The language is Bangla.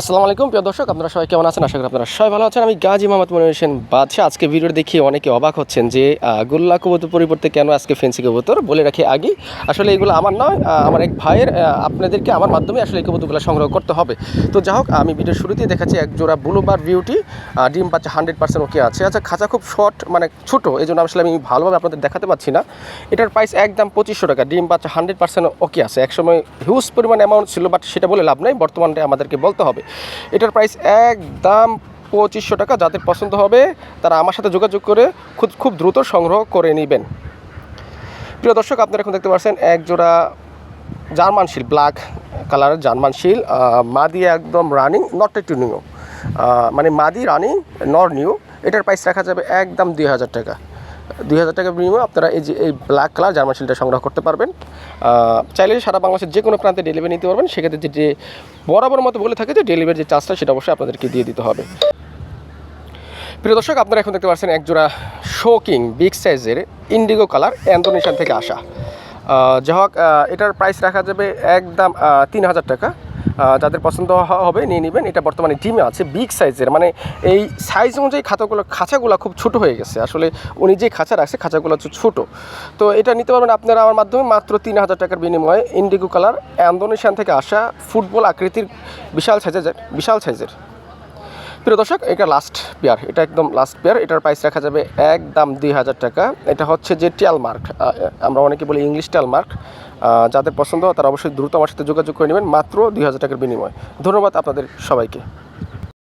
আসসালামু আলাইকুম, প্রিয় দর্শক, আপনারা সবাই কেমন আছেন? আশা করি আপনারা সবাই ভালো আছেন। আমি গাজী মোহাম্মদ মনির হোসেন বাদশাহ আজকে ভিডিও দেখে অনেকে অবাক হচ্ছেন যে গোল্লা কবুতর পরিবর্তে কেন আজকে ফেন্সি কবুতর? বলে রাখি আগে। আসলে এগুলো আমার নয় আমার এক ভাইয়ের আপনাদেরকে আমার মাধ্যমে আসলে এই কবুতরগুলো সংগ্রহ করতে হবে। তো যাই হোক, আমি ভিডিওর শুরুতেই দেখাচ্ছি এক জোড়া ব্লুবার বিউটি ডিম বাচ্চা হান্ড্রেড পার্সেন্ট ওকে আছে। আচ্ছা খাঁচা খুব শর্ট মানে ছোট এই জন্য আসলে আমি ভালোভাবে আপনাদের দেখাতে পাচ্ছি না। এটার প্রাইস একদম পঁচিশশো টাকা, ডিম বাচ্চা হান্ড্রেড পার্সেন্ট ওকে আছে। একসময় হিউজ পরিমাণ অ্যামাউন্ট ছিল বাট সেটা বলে লাভ নাই। বর্তমানে আমাদেরকে বলতে হবে। এটার প্রাইস একদম পঁচিশশো টাকা যাদের পছন্দ হবে তারা আমার সাথে যোগাযোগ করে খুব খুব দ্রুত সংগ্রহ করে নেবেন। প্রিয় দর্শক আপনারা এখন দেখতে পাচ্ছেন এক জোড়া জার্মান শিল ব্ল্যাক কালারের জার্মান শিল আহ, মাদি একদম রানিং নট একটু নিউ মানে মাদি রানিং নর নিউ এটার প্রাইস রাখা যাবে একদম দুই হাজার টাকা। দুই হাজার টাকা বিনিময়ে আপনারা এই যে এই ব্ল্যাক কালার জার্মান শিলটা সংগ্রহ করতে পারবেন। চাইলে সারা বাংলাদেশের যে কোনো প্রান্তে ডেলিভারি নিতে পারবেন। সেক্ষেত্রে যে বরাবর মতো বলে থাকে যে ডেলিভারি যে চার্জটা সেটা অবশ্যই আপনাদেরকে দিয়ে দিতে হবে। প্রিয় দর্শক আপনারা এখন দেখতে পাচ্ছেন এক জোড়া শোকিং বিগ সাইজের ইন্ডিগো কালার ইন্দোনেশিয়ান থেকে আসা। আহ, যাই হোক এটার প্রাইস রাখা যাবে একদম তিন হাজার টাকা। যাদের পছন্দ হবে নিয়ে নেবেন। এটা বর্তমানে ডিমে আছে বিগ সাইজের মানে এই সাইজ অনুযায়ী খাতাগুলো খাঁচাগুলো খুব ছোট হয়ে গেছে। আসলে উনি যে খাঁচা রাখছে, খাঁচাগুলো হচ্ছে ছোটো। তো এটা নিতে পারবেন আপনারা আমার মাধ্যমে মাত্র তিন হাজার টাকার বিনিময়ে ইন্ডিগো কালার অ্যান্দোনেশিয়ান থেকে আসা ফুটবল আকৃতির বিশাল সাইজের বিশাল সাইজের প্রিয় দর্শক, এটা লাস্ট পেয়ার এটা একদম লাস্ট পেয়ার এটার প্রাইস রাখা যাবে এক দাম দুই হাজার টাকা। এটা হচ্ছে যে টেলমার্ক আমরা অনেকে বলি ইংলিশ টেলমার্ক যাদের পছন্দ তারা অবশ্যই দ্রুত আমার সাথে যোগাযোগ করে নেবেন, মাত্র দুই হাজার টাকার বিনিময়। ধন্যবাদ আপনাদের সবাইকে।